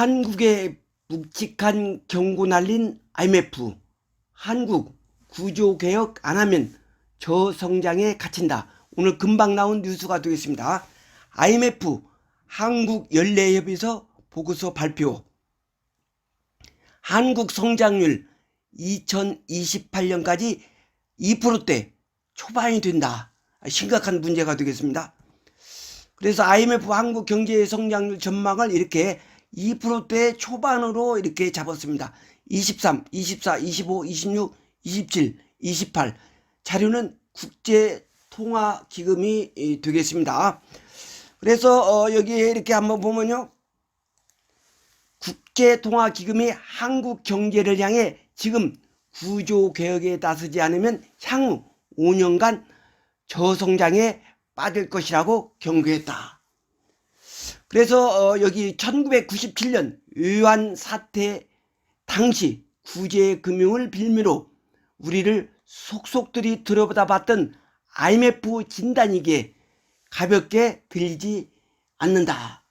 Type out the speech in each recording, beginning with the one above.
한국에 묵직한 경고 날린 IMF. 한국 구조개혁 안 하면 저성장에 갇힌다. 오늘 금방 나온 뉴스가 되겠습니다. IMF 한국연례협의서 보고서 발표. 한국 성장률 2028년까지 2%대 초반이 된다. 심각한 문제가 되겠습니다. 그래서 IMF 한국 경제 성장률 전망을 이렇게 2%대 초반으로 이렇게 잡았습니다. 23, 24, 25, 26, 27, 28. 자료는 국제통화기금이 이, 되겠습니다. 그래서 어, 여기에 이렇게 한번 보면요. 국제통화기금이 한국 경제를 향해 지금 구조개혁에 나서지 않으면 향후 5년간 저성장에 빠질 것이라고 경고했다. 그래서 어, 여기 1997년 외환 사태 당시 구제 금융을 빌미로 우리를 속속들이 들여다 봤던 IMF 진단이기에 가볍게 들리지 않는다.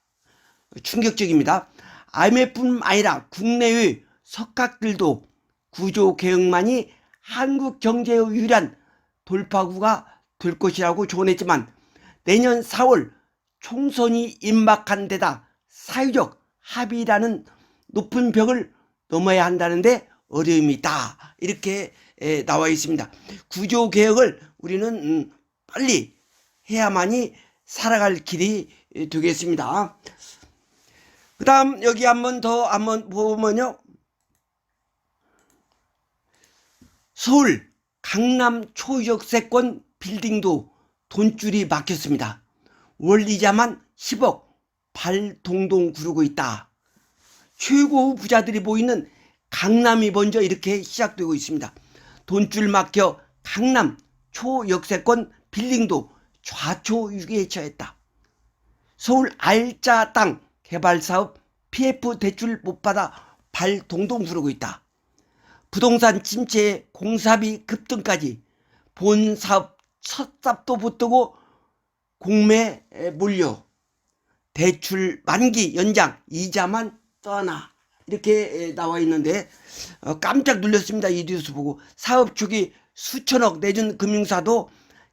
충격적입니다. IMF뿐 아니라 국내의 석학들도 구조 개혁만이 한국 경제의 유일한 돌파구가 될 것이라고 조언했지만 내년 4월 총선이 임박한 데다 사회적 합의라는 높은 벽을 넘어야 한다는데 어려움이 있다. 이렇게 에, 나와 있습니다. 구조 개혁을 우리는 음, 빨리 해야만이 살아갈 길이 에, 되겠습니다. 그 다음 여기 한번 더 한번 보면요. 서울 강남 초역세권 빌딩도 돈줄이 막혔습니다. 월 이자만 10억 발 동동 구르고 있다. 최고 부자들이 모이는 강남이 먼저 이렇게 시작되고 있습니다. 돈줄 막혀 강남 초역세권 빌딩도 좌초유기에 처했다. 서울 알짜 땅 개발 사업 PF 대출 못 받아 발 동동 구르고 있다. 부동산 침체에 공사비 급등까지 본 사업 첫 삽도 붙들고 공매에 몰려 대출 만기 연장 이자만 떠나. 이렇게 나와 있는데 어, 깜짝 놀랐습니다. 이 뉴스 보고. 사업 초기 수천억 내준 금융사도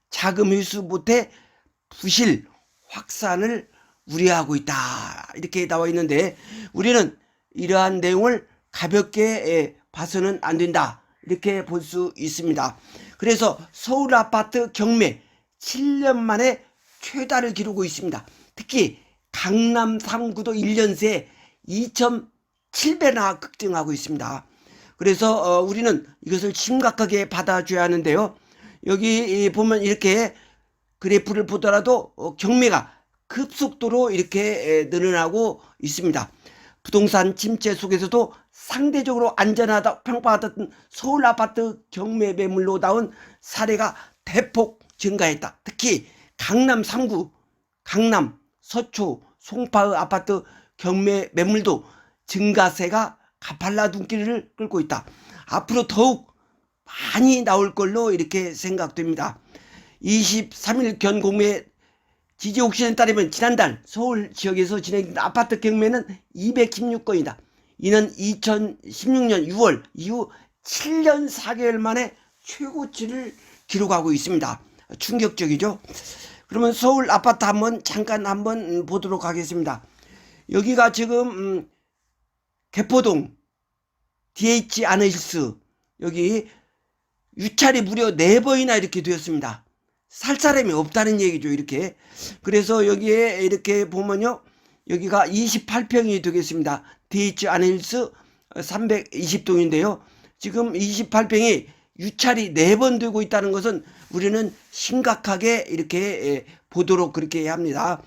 자금 회수 못해 부실 확산을 우려하고 있다. 이렇게 나와 있는데 우리는 이러한 내용을 가볍게 예, 봐서는 안 된다. 이렇게 볼 수 있습니다. 그래서 서울 아파트 경매 7년 만에 최다를 기르고 있습니다 특히 강남 3구도 1년 새 2.7배나 급증하고 있습니다. 그래서 어, 우리는 이것을 심각하게 받아줘야 하는데요. 여기 보면 이렇게 그래프를 보더라도 어, 경매가 급속도로 이렇게 늘어나고 있습니다. 부동산 침체 속에서도 상대적으로 안전하다 평가받았던 서울 아파트 경매 매물로 나온 사례가 대폭 증가했다. 특히 강남 3구, 강남, 서초, 송파의 아파트 경매 매물도 증가세가 가팔라 눈길을 끌고 있다. 앞으로 더욱 많이 나올 걸로 이렇게 생각됩니다. 23일 견공매 지지 옥션에 따르면 지난달 서울 지역에서 진행된 아파트 경매는 216건이다. 이는 2016년 6월 이후 7년 4개월 만에 최고치를 기록하고 있습니다. 충격적이죠. 그러면 서울 아파트 한번 잠깐 한번 보도록 하겠습니다. 여기가 지금 음, 개포동 DH 아너힐스 여기 유찰이 무려 네 번이나 이렇게 되었습니다. 살 사람이 없다는 얘기죠. 이렇게 그래서 여기에 이렇게 보면요. 여기가 28평이 되겠습니다. DH 아너힐스 320동인데요. 지금 28평이 유찰이 네 번 되고 있다는 것은 우리는 심각하게 이렇게 예, 보도록 그렇게 합니다.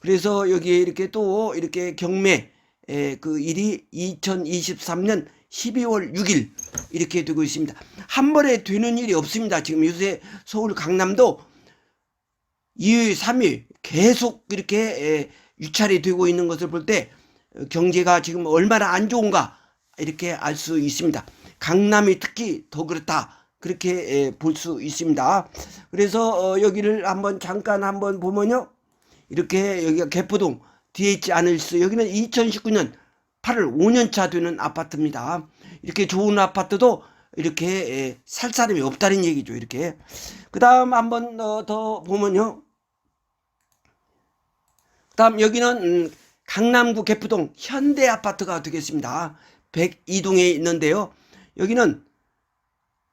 그래서 여기에 이렇게 또 이렇게 경매 예, 그 일이 2023년 12월 6일 이렇게 되고 있습니다. 한 번에 되는 일이 없습니다. 지금 요새 서울 강남도 2일, 3일 계속 이렇게 예, 유찰이 되고 있는 것을 볼 때 경제가 지금 얼마나 안 좋은가 이렇게 알 수 있습니다. 강남이 특히 더 그렇다. 그렇게 볼 수 있습니다. 그래서 어, 여기를 한번 잠깐 한번 보면요. 이렇게 여기가 개포동 DH 아늘스 여기는 2019년 8월 5년차 되는 아파트입니다. 이렇게 좋은 아파트도 이렇게 에, 살 사람이 없다는 얘기죠. 이렇게. 그 다음 한번 어, 더 보면요. 그 다음 여기는 음, 강남구 개포동 현대 아파트가 되겠습니다. 102동에 있는데요. 여기는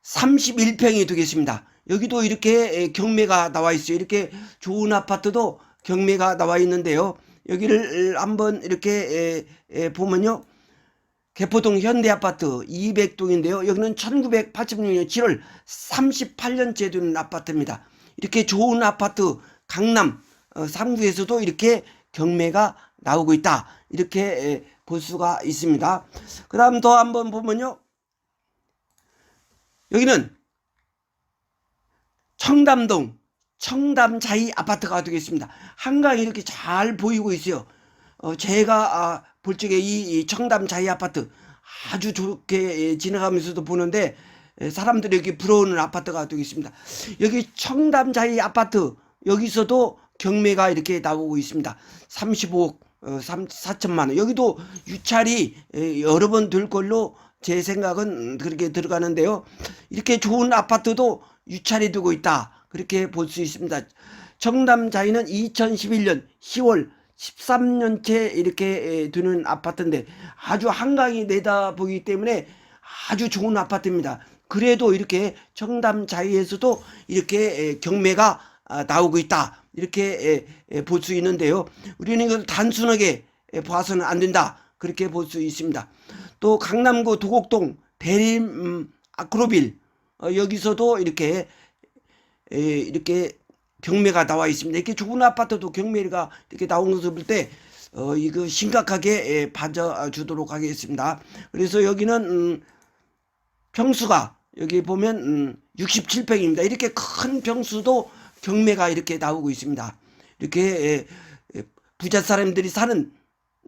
31평이 되겠습니다. 여기도 이렇게 에, 경매가 나와 있어요. 이렇게 좋은 아파트도 경매가 나와 있는데요. 여기를 한번 이렇게 보면요. 개포동 현대아파트 200동인데요. 여기는 1986년 7월 38년째 되는 아파트입니다. 이렇게 좋은 아파트 강남 어, 3구에서도 이렇게 경매가 나오고 있다. 이렇게 에, 볼 수가 있습니다. 그 다음 더 한번 보면요. 여기는 청담동 청담자이 아파트가 되겠습니다. 한강이 이렇게 잘 보이고 있어요. 어, 제가 아, 볼 적에 이, 이 청담자이 아파트 아주 좋게 예, 지나가면서도 보는데 예, 사람들이 여기 부러우는 아파트가 되겠습니다. 여기 청담자이 아파트 여기서도 경매가 이렇게 나오고 있습니다. 35억 어, 3, 4천만 원. 여기도 유찰이 예, 여러 번 될 걸로 제 생각은 그렇게 들어가는데요. 이렇게 좋은 아파트도 유찰이 되고 있다. 그렇게 볼 수 있습니다. 청담자이는 2011년 10월 13년째 이렇게 되는 아파트인데 아주 한강이 내다보기 때문에 아주 좋은 아파트입니다. 그래도 이렇게 청담자이에서도 이렇게 경매가 아, 나오고 있다. 이렇게 볼 수 있는데요. 우리는 이걸 단순하게 봐서는 안 된다. 그렇게 볼 수 있습니다. 또 강남구 도곡동 대림 음, 아크로빌 어, 여기서도 이렇게 에, 이렇게 경매가 나와 있습니다. 이렇게 좋은 아파트도 경매가 이렇게 나온 것을 볼 때 어, 이거 심각하게 에, 봐주도록 하겠습니다. 그래서 여기는 음, 평수가 여기 보면 음, 67평입니다. 이렇게 큰 평수도 경매가 이렇게 나오고 있습니다. 이렇게 에, 에, 부자 사람들이 사는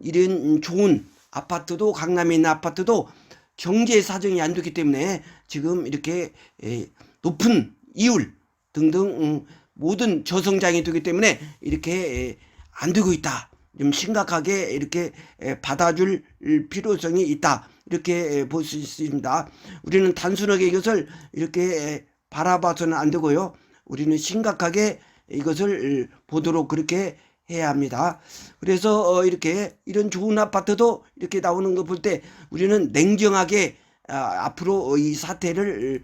이런 좋은 아파트도 강남에 있는 아파트도 경제 사정이 안 좋기 때문에 지금 이렇게 에, 높은 이율 등등 음, 모든 저성장이 되기 때문에 이렇게 에, 안 되고 있다. 좀 심각하게 이렇게 에, 받아줄 필요성이 있다. 이렇게 볼 수 있습니다. 우리는 단순하게 이것을 이렇게 에, 바라봐서는 안 되고요. 우리는 심각하게 이것을 보도록 그렇게 해야 합니다. 그래서 어, 이렇게 이런 좋은 아파트도 이렇게 나오는 거 볼 때 우리는 냉정하게 아, 앞으로 이 사태를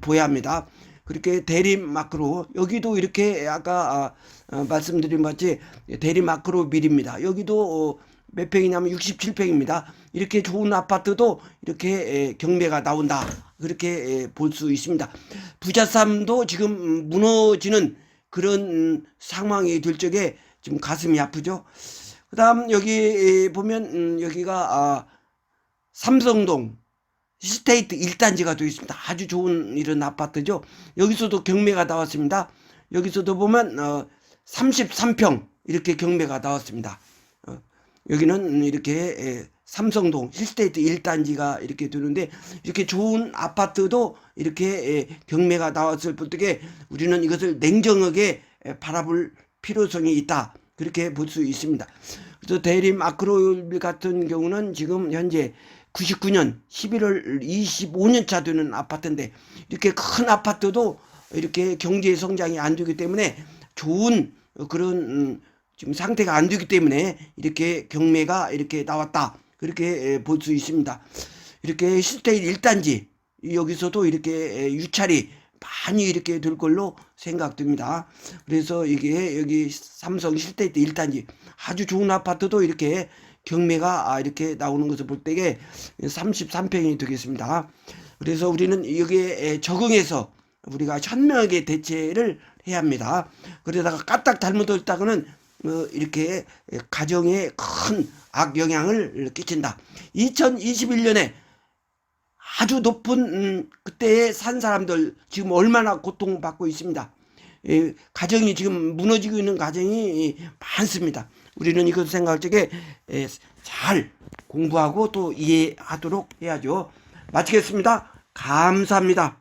보야 합니다. 그렇게 대림 마크로 여기도 이렇게 아까 아, 어, 말씀드린 바지 대림 마크로 밀입니다. 여기도 어, 몇 평이냐면 67평입니다. 이렇게 좋은 아파트도 이렇게 에, 경매가 나온다. 그렇게 볼 수 있습니다. 부자 삶도 지금 무너지는 그런 음, 상황이 될 적에 지금 가슴이 아프죠. 그 다음 여기 보면 음, 여기가 아, 삼성동 스테이트 1단지가 되어 있습니다. 아주 좋은 이런 아파트죠. 여기서도 경매가 나왔습니다. 여기서도 보면 어, 33평 이렇게 경매가 나왔습니다. 어, 여기는 이렇게 에, 삼성동 힐스테이트 1단지가 이렇게 되는데 이렇게 좋은 아파트도 이렇게 에, 경매가 나왔을 뿐더게 우리는 이것을 냉정하게 에, 바라볼 필요성이 있다. 그렇게 볼 수 있습니다. 그래서 대림 아크로빌 같은 경우는 지금 현재 99년 11월 25년 차 되는 아파트인데 이렇게 큰 아파트도 이렇게 경제 성장이 안 되기 때문에 좋은 그런 음, 지금 상태가 안 되기 때문에 이렇게 경매가 이렇게 나왔다. 그렇게 볼 수 있습니다. 이렇게 실테일 1단지 여기서도 이렇게 유찰이 많이 이렇게 될 걸로 생각됩니다. 그래서 이게 여기 삼성 실테이트 1단지 아주 좋은 아파트도 이렇게 경매가 아, 이렇게 나오는 것을 볼 때에 33평이 되겠습니다. 그래서 우리는 여기에 적응해서 우리가 현명하게 대체를 해야 합니다. 그러다가 까딱 잘못했다가는 어, 이렇게 가정에 큰 악영향을 끼친다. 2021년에 아주 높은 음, 그때에 산 사람들 지금 얼마나 고통받고 있습니다. 예, 가정이 지금 무너지고 있는 가정이 많습니다. 우리는 이것 생각할 적에 예, 잘 공부하고 또 이해하도록 해야죠. 마치겠습니다. 감사합니다.